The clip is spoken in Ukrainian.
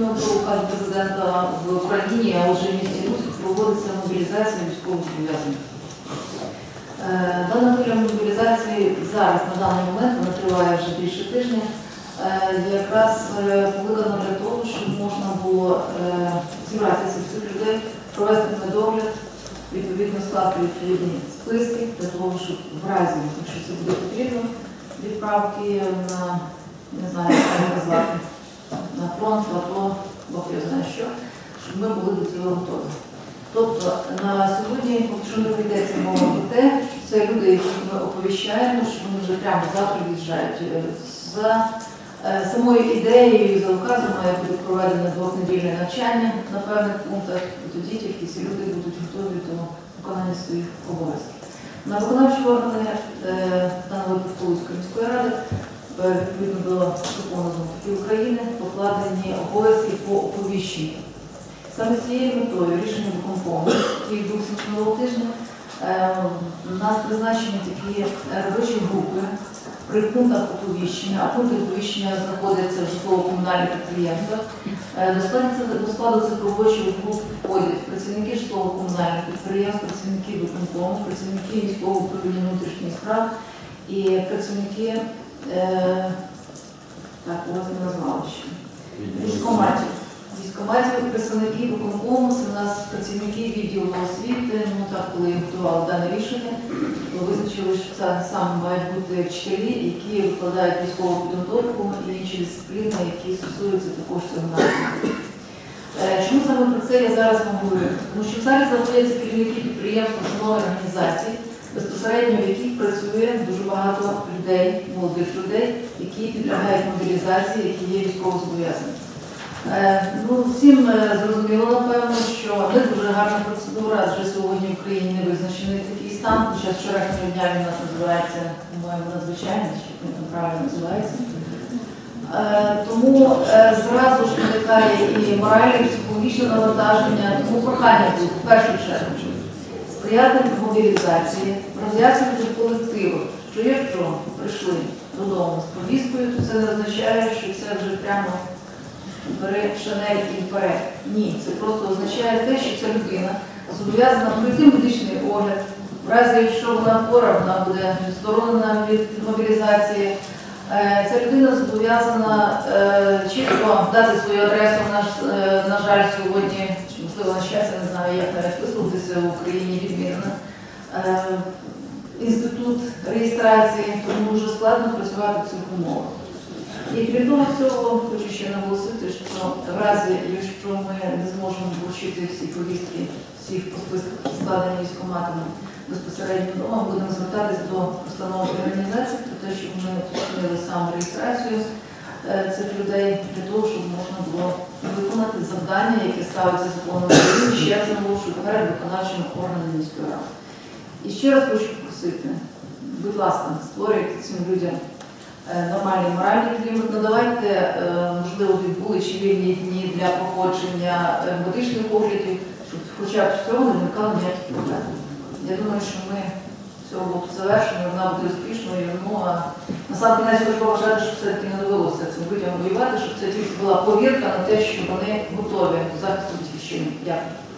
відповідно до указу президента в Україні, а вже в місті Луцьк проводиться мобілізація військовозобов'язаних. Е, Дана хвиля мобілізації зараз на даний момент вона триває вже більше тижня. е, Якраз е, виконано для того, щоб можна було е, зібрати цих всіх людей, провести медогляд, відповідно скласти відповідні списки для того, щоб в разі, якщо це буде потрібно, відправки на не знаю, як назвати, на фронт, в АТО, Бог я знає що, щоб ми були до цього готові. Тобто на сьогодні, поки не йдеться мова про те, що це люди, яких ми оповіщаємо, що вони вже прямо завтра від'їжджають. Е, За е, самою ідеєю за указом має бути проведено двохнедільне навчання на певних пунктах, і тоді тільки ці люди будуть готові до виконання своїх обов'язків. На виконавчі органи е, даного випадку Луцької міської ради відповідно до закону знову України покладені обов'язки по оповіщенню. Саме цією метою рішення виконкому тих двох минулого тижня у нас призначені такі робочі групи при пунктах оповіщення, а пункти оповіщення знаходяться в житлово-комунальних підприємствах. Е, до складу цих робочих груп входять працівники житлово-комунальних підприємств, працівники виконкому, працівники міського управління внутрішніх справ і працівники, е, так, у вас не назвали ще. Військоматів. Військоматів, представники виконкому, це у нас працівники відділу освіти. Ну так, коли готували дане рішення, то визначили, що це саме мають бути вчителі, які викладають військову підготовку і інші дисципліни, які стосуються також цього напрямку. Е, Чому саме про це я зараз говорю? Тому що залі знаходяться керівники підприємств, установ і організацій, безпосередньо в яких працює дуже багато людей, молодих людей, які підлягають мобілізації, які є військовозобов'язані. Е, Ну, всім е, зрозуміло, напевно, що не дуже гарна процедура, адже сьогодні в Україні не визначений такий стан. Хоча вчорашнього дня він у нас називається, по-моєму, надзвичайний, як він правильно називається. Е, Тому зразу ж виникає і моральне, і психологічне навантаження, тому прохання тут, в першу чергу, сприяти мобілізації, роз'яснювати колективу, що якщо прийшли додому з повісткою, то це не означає, що це вже прямо бери шанель і вперед. Ні, це просто означає те, що ця людина зобов'язана пройти медичний огляд. В разі, якщо вона хвора, вона буде відсторонена від мобілізації. Е, Ця людина зобов'язана е, чітко дати свою адресу. На, е, на жаль, сьогодні, чи, можливо, на не знаю, як навіть висловитися в Україні відмінено. Е, Інститут реєстрації, тому дуже складно працювати в цих умовах. І крім всього, хочу ще наголосити, що в разі, якщо ми не зможемо вручити всі повістки, всіх списках складені військоматами безпосередньо вдома, будемо звертатись до установ і організацій про те, щоб ми уточнили саме реєстрацію е, цих людей для того, щоб можна було виконати завдання, яке ставиться законом України, ще раз наголошую перед виконавчими органами міської ради. І ще раз хочу попросити, будь ласка, створюйте цим людям е, нормальний моральний клімат. Надавайте, е, можливо, відбули чи вільні дні для проходження е, медичних оглядів, щоб хоча б з цього не виникало ніяких проблем. Я думаю, що ми цього року завершено, вона буде успішною. Ну а насамкінець хочу побажати, щоб все-таки не довелося цим людям воювати, щоб це тільки була повірка на те, що вони готові до захисту батьківщини. Дякую.